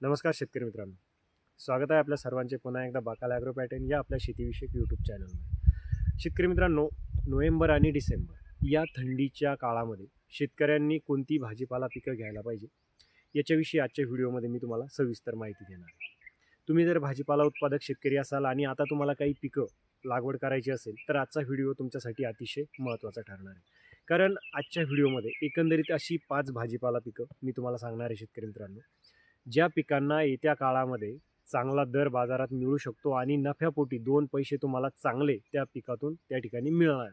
नमस्कार शेतकरी मित्रांनो. स्वागत आहे आपल्या सर्वांचे पुन्हा एकदा बाकाल ॲग्रो पॅटर्न या आपल्या शेतीविषयक यूट्यूब चॅनलमध्ये शेतकरी मित्रांनो नोव्हेंबर आणि डिसेंबर या थंडीच्या काळामध्ये शेतकऱ्यांनी कोणती भाजीपाला पिकं घ्यायला पाहिजे? याच्याविषयी आजच्या व्हिडिओमध्ये मी तुम्हाला सविस्तर माहिती देणार आहे. तुम्ही जर भाजीपाला उत्पादक शेतकरी असाल आणि आता तुम्हाला काही पिकं लागवड करायची असेल तर आजचा व्हिडिओ तुमच्यासाठी अतिशय महत्त्वाचा ठरणार आहे. कारण आजच्या व्हिडिओमध्ये एकंदरीत अशी पाच भाजीपाला पिकं मी तुम्हाला सांगणार आहे शेतकरी मित्रांनो. ज्या पिकांना येत्या काळामध्ये चांगला दर बाजारात मिळू शकतो आणि नफ्यापोटी दोन पैसे तुम्हाला चांगले त्या पिकातून त्या ठिकाणी मिळणार.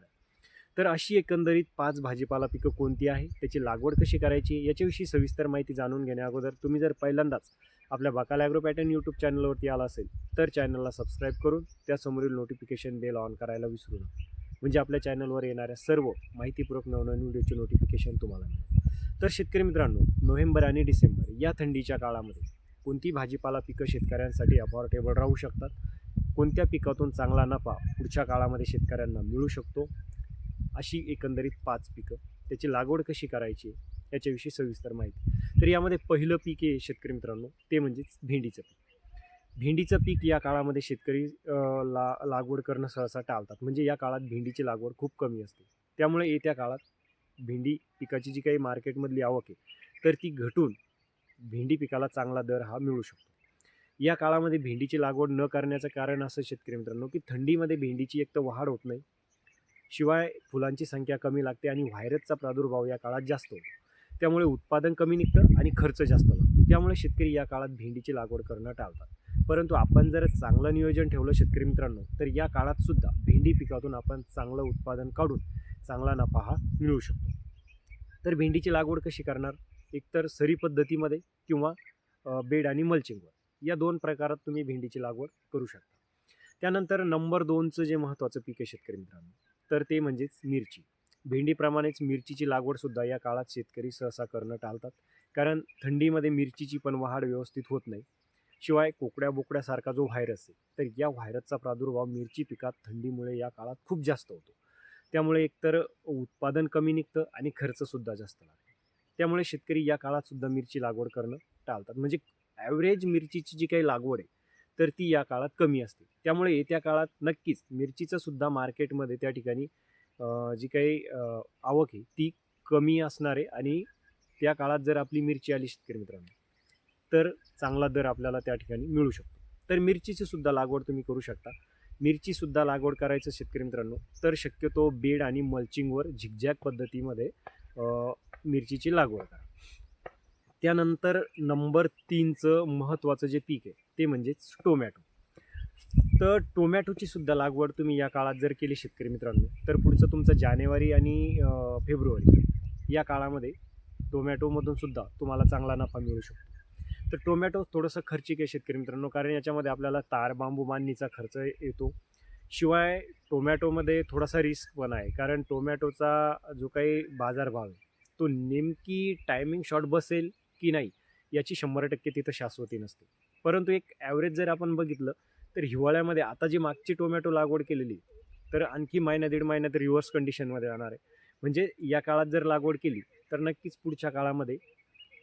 तर अशी एकंदरीत पाच भाजीपाला पिकं कोणती आहे? त्याची लागवड कशी करायची? याच्याविषयी सविस्तर माहिती जाणून घेण्याअगोदर तुम्ही जर पहिल्यांदाच आपल्या बाकाल ॲग्रो पॅटर्न यूट्यूब चॅनलवरती आला असेल तर चॅनलला सबस्क्राईब करून त्यासमोरील नोटिफिकेशन बेल ऑन करायला विसरू नका. म्हणजे आपल्या चॅनलवर येणाऱ्या सर्व माहितीपूर्वक नवनवीन व्हिडिओचे नोटिफिकेशन तुम्हाला मिळेल तर शेतकरी मित्रांनो नोव्हेंबर आणि डिसेंबर या थंडीच्या काळामध्ये कोणती भाजीपाला पिकं शेतकऱ्यांसाठी अफोर्डेबल राहू शकतात? कोणत्या पिकातून चांगला नफा पुढच्या काळामध्ये शेतकऱ्यांना मिळू शकतो? अशी एकंदरीत पाच पिकं. त्याची लागवड कशी करायची? याच्याविषयी सविस्तर माहिती. तर यामध्ये पहिलं पीक आहे शेतकरी मित्रांनो ते म्हणजेच भेंडीचं पीक. भेंडीचं पीक या काळामध्ये शेतकरी ला लागवड करणं सहसा टाळतात. म्हणजे या काळात भेंडीची लागवड खूप कमी असते. त्यामुळे येत्या काळात भेंडी पिकाची जी काही मार्केटमधली आवक आहे तर ती घटून भेंडी पिकाला चांगला दर हा मिळू शकतो. या काळामध्ये भेंडीची लागवड न करण्याचं कारण असं शेतकरी मित्रांनो की थंडीमध्ये भेंडीची एक तर वाढ होत नाही शिवाय फुलांची संख्या कमी लागते आणि व्हायरसचा प्रादुर्भाव या काळात जास्त होतो. त्यामुळे उत्पादन कमी निघतं आणि खर्च जास्त लागतो. त्यामुळे शेतकरी या काळात भेंडीची लागवड करणं टाळतात. परंतु आपण जर चांगलं नियोजन ठेवलं शेतकरी मित्रांनो तर या काळात सुद्धा भेंडी पिकातून आपण चांगलं उत्पादन काढून चांगला नफा हा मिळू शकतो. तर भेंडीची लागवड कशी करणार? एकतर सरी पद्धतीमध्ये किंवा बेड आणि मल्चिंगवर. या दोन प्रकारात तुम्ही भेंडीची लागवड करू शकता. त्यानंतर नंबर दोनचं जे महत्त्वाचं पीक आहे शेतकरी मित्रांनो तर ते म्हणजेच मिरची. भेंडीप्रमाणेच मिरचीची लागवडसुद्धा या काळात शेतकरी सहसा करणं टाळतात. कारण थंडीमध्ये मिरचीची पण वाढ व्यवस्थित होत नाही. शिवाय कोकड्या बोकड्यासारखा जो व्हायरस आहे तर या व्हायरसचा प्रादुर्भाव मिरची पिकात थंडीमुळे या काळात खूप जास्त होतो. त्यामुळे एकतर उत्पादन कमी निघतं आणि खर्चसुद्धा जास्त लागतो. त्यामुळे शेतकरी या काळातसुद्धा मिरची लागवड करणं टाळतात. म्हणजे ॲव्हरेज मिरचीची जी काही लागवड आहे तर ती या काळात कमी असते. त्यामुळे येत्या काळात नक्कीच मिरचीचं सुद्धा मार्केटमध्ये त्या ठिकाणी जी काही आवक आहे ती कमी असणार आहे आणि त्या काळात जर आपली मिरची आली शेतकरी मित्रांनो तर चांगला दर आपल्याला त्या ठिकाणी मिळू शकतो. तर मिरचीची सुद्धा लागवड तुम्ही करू शकता. मिरचीसुद्धा लागवड करायचं शेतकरी मित्रांनो. तर शक्यतो बेड आणि मल्चिंगवर झिगझॅग पद्धतीमध्ये मिरचीची लागवड करा. त्यानंतर नंबर तीनचं महत्त्वाचं जे पीक आहे ते म्हणजेच टोमॅटो. तर टोमॅटोची सुद्धा लागवड तुम्ही या काळात जर केली शेतकरी मित्रांनो तर पुढचं तुमचं जानेवारी आणि फेब्रुवारी या काळामध्ये टोमॅटोमधून सुद्धा तुम्हाला चांगला नफा मिळू शकतो. तर टोमॅटो थोडंसं खर्चिक आहे शेतकरी मित्रांनो कारण याच्यामध्ये आपल्याला तार बांबू बांधणीचा खर्च येतो. शिवाय टोमॅटोमध्ये थोडासा रिस्क पण आहे कारण टोमॅटोचा जो काही बाजारभाव आहे तो नेमकी टायमिंग शॉर्ट बसेल की नाही याची शंभर टक्के तिथं शाश्वती नसते. परंतु एक ॲव्हरेज जर आपण बघितलं तर हिवाळ्यामध्ये आता जी मागची टोमॅटो लागवड केलेली तर आणखी महिना दीड महिना तर रिव्हर्स कंडिशनमध्ये राहणार आहे. म्हणजे या काळात जर लागवड केली तर नक्कीच पुढच्या काळामध्ये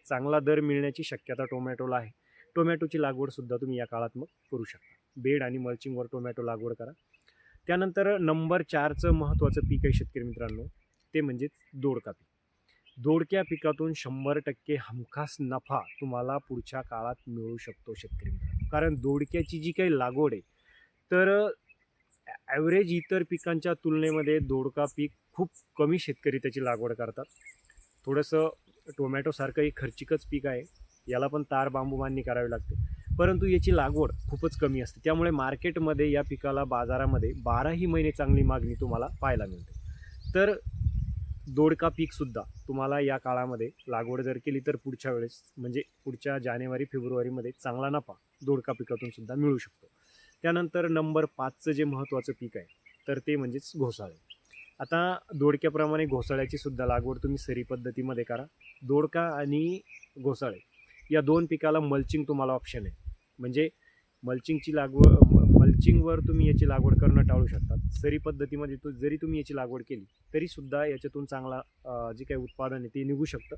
चांगला दर मिळण्याची शक्यता टोमॅटोला आहे. टोमॅटोची लागवडसुद्धा तुम्ही या काळात मग करू शकता. बेड आणि मल्चिंगवर टोमॅटो लागवड करा. त्यानंतर नंबर चारचं महत्त्वाचं पीक आहे शेतकरी मित्रांनो ते म्हणजेच दोडका पीक. दोडक्या पिकातून शंभर टक्के हमखास नफा तुम्हाला पुढच्या काळात मिळू शकतो शेतकरी मित्रांनो. कारण दोडक्याची जी काही लागवड आहे तर ॲव्हरेज इतर पिकांच्या तुलनेमध्ये दोडका पीक खूप कमी शेतकरी त्याची लागवड करतात. थोडंसं टोमॅटोसारखं एक खर्चिकच पीक आहे याला पण तार बांबू बांधणी करावी लागते. परंतु याची लागवड खूपच कमी असते. त्यामुळे मार्केटमध्ये या पिकाला बाजारामध्ये बाराही महिने चांगली मागणी तुम्हाला पाहायला मिळते. तर दोडका पीकसुद्धा तुम्हाला या काळामध्ये लागवड जर केली तर पुढच्या वेळेस म्हणजे पुढच्या जानेवारी फेब्रुवारीमध्ये चांगला नफा दोडका पिकातूनसुद्धा मिळू शकतो. त्यानंतर नंबर पाचचं जे महत्त्वाचं पीक आहे तर ते म्हणजेच घोसाळे. आता दोडक्याप्रमाणे घोसाळ्याची सुद्धा लागवड तुम्ही सरी पद्धतीमध्ये करा. दोडका आणि घोसाळे या दोन पिकाला मल्चिंग तुम्हाला ऑप्शन आहे. म्हणजे मल्चिंगची लागवड म- मल्चिंगवर तुम्ही याची लागवड करणं टाळू शकता. सरी पद्धतीमध्ये तो जरी तुम्ही याची लागवड केली तरीसुद्धा याच्यातून चांगला जे काही उत्पादन आहे ते निघू शकतं.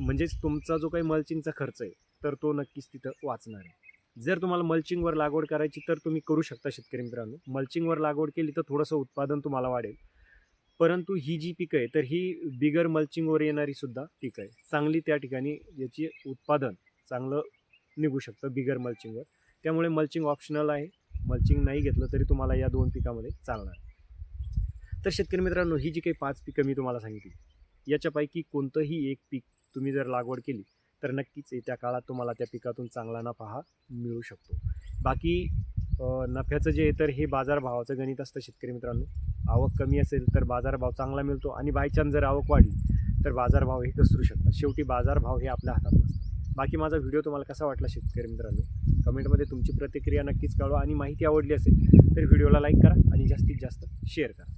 म्हणजेच तुमचा जो काही मल्चिंगचा खर्च आहे तर तो नक्कीच तिथं वाचणार आहे. जर तुम्हाला मल्चिंगवर लागवड करायची तर तुम्ही करू शकता शेतकरी मित्रांनो. मल्चिंगवर लागवड केली तर थोडंसं उत्पादन तुम्हाला वाढेल. परंतु ही जी पिकं आहे तर ही बिगर मल्चिंगवर येणारी सुद्धा पिकं आहे. चांगली त्या ठिकाणी याची उत्पादन चांगलं निघू शकतं बिगर मल्चिंगवर. त्यामुळे मल्चिंग ऑप्शनल आहे. मल्चिंग नाही घेतलं तरी तुम्हाला या दोन पिकामध्ये चालणार. तर शेतकरी मित्रांनो ही जी काही पाच पिकं मी तुम्हाला सांगितली याच्यापैकी कोणतंही एक पीक तुम्ही जर लागवड केली तर नक्कीच येत्या काळात तुम्हाला त्या पिकातून चांगला नफा हा मिळू शकतो. बाकी नफ्याचं जे आहे तर हे बाजारभावाचं गणित असतं शेतकरी मित्रांनो. आवक कमी असेल तर बाजारभाव चांगला मिळतो आणि बायचान्स जर आवक वाढली तर बाजारभाव हे घसरू शकतात. शेवटी बाजारभाव हे आपल्या हातात नसतात. बाकी माझा व्हिडिओ तुम्हाला कसा वाटला शेतकरी मित्रांनो? कमेंटमध्ये तुमची प्रतिक्रिया नक्कीच कळवा आणि माहिती आवडली असेल तर व्हिडिओला लाईक करा आणि जास्तीत जास्त शेअर करा.